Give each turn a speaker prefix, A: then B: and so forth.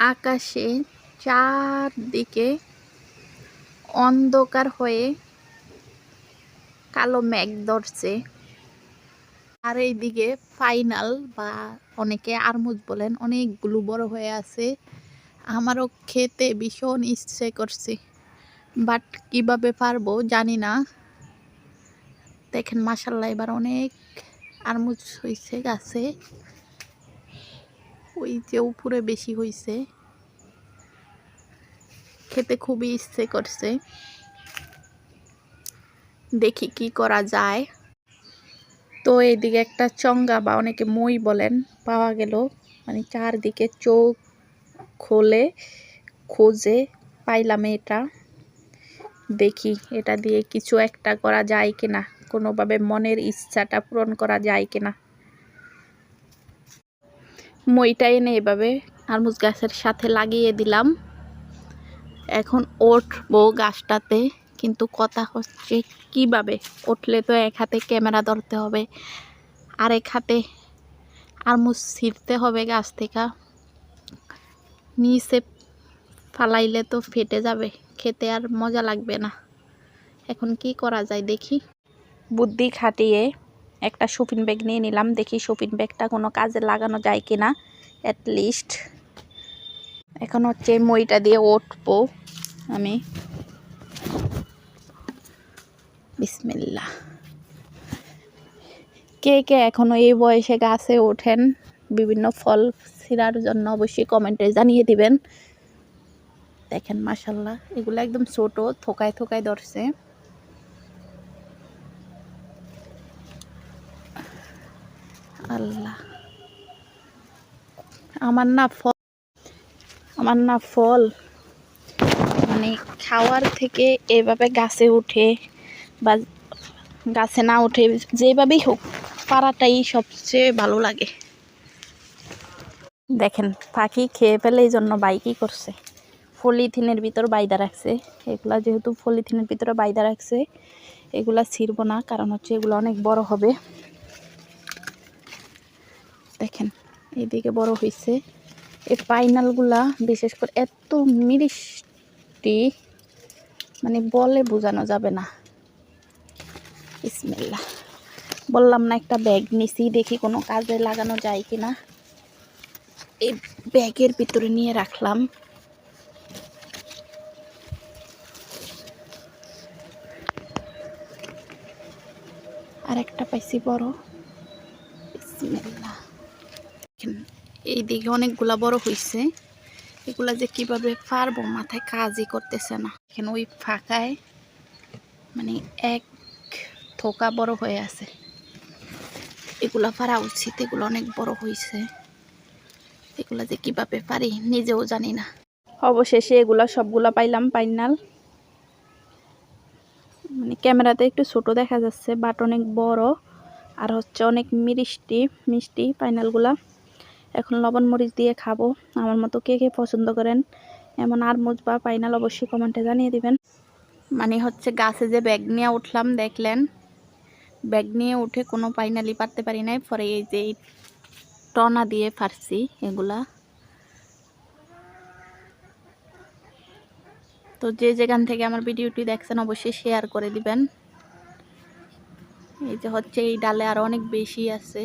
A: আকাশে চারদিকে অন্ধকার হয়ে কালো মেঘ ধরছে। আর এইদিকে ফাইনাল বা অনেকে আরমুজ বলেন, অনেকগুলো বড় হয়ে আছে। আমারও খেতে ভীষণ ইচ্ছে করছে, বাট কীভাবে পারব জানি না। দেখেন মাসাল্লাহ এবার অনেক আরমুজ হয়েছে গাছে। ওই যে উপরে বেশি হয়েছে খেতে খুবই ইচ্ছে করছে। দেখি কি করা যায়। তো এইদিকে একটা চঙ্গা বা অনেকে মই বলেন, পাওয়া গেল। মানে চারদিকে চোখ খোলে, খোঁজে পাইলাম এটা। দেখি এটা দিয়ে কিছু একটা করা যায় কিনা, কোনোভাবে মনের ইচ্ছাটা পূরণ করা যায় কিনা। মইটা এনে এভাবে আরমুজ গাছের সাথে লাগিয়ে দিলাম। এখন উঠবো গাছটাতে, কিন্তু কথা হচ্ছে কীভাবে? উঠলে তো এক হাতে ক্যামেরা ধরতে হবে আর এক হাতে আরমুজ ছিঁড়তে হবে গাছ থেকে। নিচে ফালাইলে তো ফেটে যাবে, খেতে আর মজা লাগবে না। এখন কি করা যায় দেখি। বুদ্ধি খাটিয়ে একটা শপিং ব্যাগ নিয়ে নিলাম, দেখি শপিং ব্যাগটা কোনো কাজে লাগানো যায় কিনা অ্যাটলিস্ট এখন হচ্ছে মইটা দিয়ে উঠবো আমি। বিসমিল্লা কে কে এখনও এই বয়সে গাছে ওঠেন, বিভিন্ন ফল ছিঁড়ার জন্য অবশ্যই কমেন্টে জানিয়ে দিবেন। দেখেন মাসাল্লাহ এগুলো একদম ছোট, থোকায় থোকায় ধরছে। আল্লাহ। আমার না ফল, আমার না ফল। মানে খাওয়ার থেকে এভাবে গাছে উঠে বা গাছে না উঠে যেভাবেই হোক, পাড়াটাই সবচেয়ে ভালো লাগে। দেখেন, পাখি খেয়ে ফেলে এই জন্য বাইকই করছে। পলিথিনের ভিতর বাইদা রাখছে। এগুলা যেহেতু পলিথিনের ভিতরে বাইদা রাখছে, এগুলা ছিঁড়বো না, কারণ হচ্ছে এগুলো অনেক বড় হবে। দেখেন, এইদিকে বড় হয়েছে এই পাইনালগুলা, বিশেষ করে এত মিষ্টি মানে বলে বোঝানো যাবে না। ইসমিল্লা বললাম না একটা ব্যাগ নিছি, দেখি কোনো কাজে লাগানো যায় কি না এই ব্যাগের ভিতরে নিয়ে রাখলাম। আর একটা পাইছি বড়। দেখেন এই দিকে অনেকগুলা বড় হয়েছে এগুলা যে কীভাবে পারব, মাথায় কাজই করতেছে না। এখানে ওই ফাঁকায় মানে এক থোকা বড় হয়ে আছে। এগুলা পারা উচিত, এগুলো অনেক বড় হয়েছে এগুলা যে কীভাবে পারি নিজেও জানি না। অবশেষে এগুলা সবগুলা পাইলাম পাইনাল মানে ক্যামেরাতে একটু ছোট দেখা যাচ্ছে, বাট অনেক বড়। আর হচ্ছে অনেক মিষ্টি মিষ্টি পাইনালগুলা এখন লবণ মরিচ দিয়ে খাব। আমার মতো কে কে পছন্দ করেন, এমন আর মুজ বা পাইনাল অবশ্যই কমেন্টে জানিয়ে দিবেন। মানে হচ্ছে গাছে যে ব্যাগ নিয়ে উঠলাম, দেখলেন? ব্যাগ নিয়ে উঠে কোনো পাইনালি পারতে পারি নাই, পরে এই যে টনা দিয়ে ফারছি এগুলা। তো যে যেখান থেকে আমার ভিডিওটি দেখছেন, অবশ্যই শেয়ার করে দিবেন। এই যে হচ্ছে এই ডালে আরও অনেক বেশি আছে।